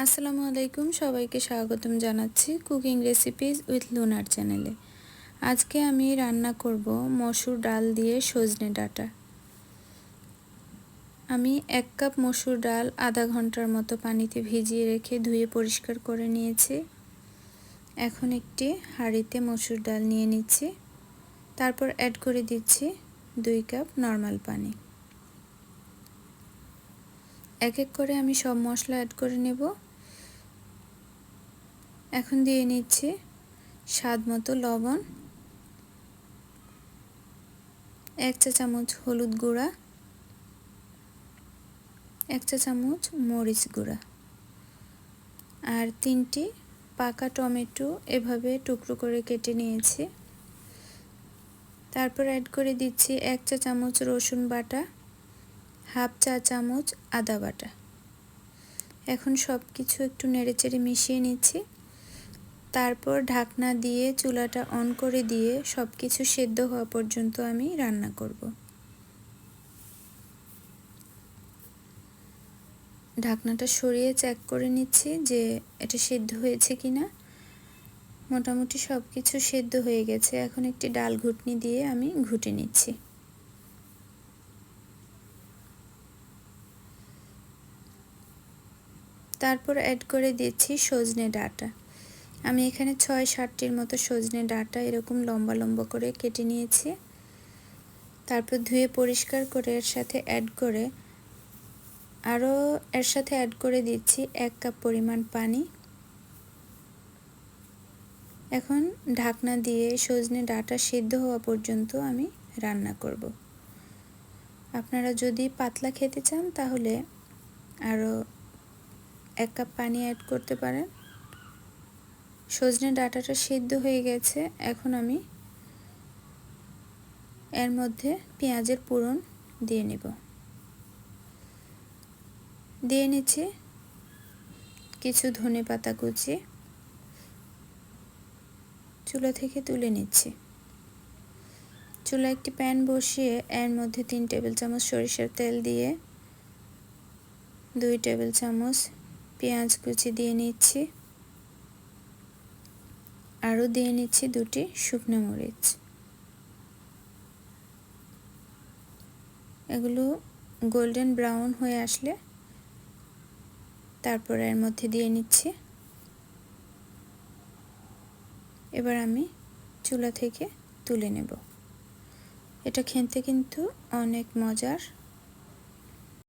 আসসালামু আলাইকুম, সবাইকে স্বাগতম জানাচ্ছি কুকিং রেসিপিস উইথ লুনার চ্যানেলে আজকে আমি রান্না করব মসুর ডাল দিয়ে সজনে ডাটা। আমি এক কাপ মসুর ডাল আধা ঘণ্টার মতো পানিতে ভিজিয়ে রেখে ধুয়ে পরিষ্কার করে নিয়েছি। এখন একটি হাঁড়িতে মসুর ডাল নিয়ে নিচ্ছি। তারপর অ্যাড করে দিচ্ছি দুই কাপ নর্মাল পানি। এক এক করে আমি সব মশলা অ্যাড করে নেব। এখন দিয়ে নিচ্ছি স্বাদ মতো লবণ, এক চা চামচ হলুদ গুঁড়া, এক চা চামচ মরিচ গুঁড়া আর তিনটি পাকা টমেটো এভাবে টুকরো করে কেটে নিয়েছি। তারপর অ্যাড করে দিচ্ছি এক চা চামচ রসুন বাটা হাফ চা চামচ আদা বাটা। এখন সব কিছু একটু নেড়েচেড়ে মিশিয়ে নিচ্ছি। তারপর ঢাকনা দিয়ে চুলাটা অন করে দিয়ে সব কিছু সেদ্ধ হওয়া পর্যন্ত আমি রান্না করব। ঢাকনাটা সরিয়ে চেক করে নিচ্ছি যে এটা সেদ্ধ হয়েছে কি না মোটামুটি সব কিছু সেদ্ধ হয়ে গেছে। এখন একটি ডাল ঘুটনি দিয়ে আমি ঘুটে নিচ্ছি। তারপর অ্যাড করে দিচ্ছি সজনে ডাটা। আমি এখানে ছয় ষাটটির মতো সজনে ডাটা এরকম লম্বা লম্বা করে কেটে নিয়েছি। তারপর ধুয়ে পরিষ্কার করে এর সাথে অ্যাড করে আরও এর সাথে অ্যাড করে দিচ্ছি এক কাপ পরিমাণ পানি। এখন ঢাকনা দিয়ে সজনে ডাটা সিদ্ধ হওয়া পর্যন্ত আমি রান্না করব। আপনারা যদি পাতলা খেতে চান তাহলে আরও এক কাপ পানি অ্যাড করতে পারেন। সজনে ডাটাটা সিদ্ধ হয়ে গেছে। এখন আমি এর মধ্যে পেঁয়াজের পুরন দিয়ে নেব। দিয়ে নিচ্ছি কিছু ধনে পাতা কুচি। চুলা থেকে তুলে নিচ্ছি। চুলা একটি প্যান বসিয়ে এর মধ্যে তিন টেবিল চামচ সরিষার তেল দিয়ে দুই টেবিল চামচ পেঁয়াজ কুচি দিয়ে নিচ্ছি। আরও দিয়ে নিচ্ছি দুটি শুকনো মরিচ। এগুলো গোল্ডেন ব্রাউন হয়ে আসলে তারপর এর মধ্যে দিয়ে নিচ্ছি। এবার আমি চুলা থেকে তুলে নেব। এটা খেতে কিন্তু অনেক মজার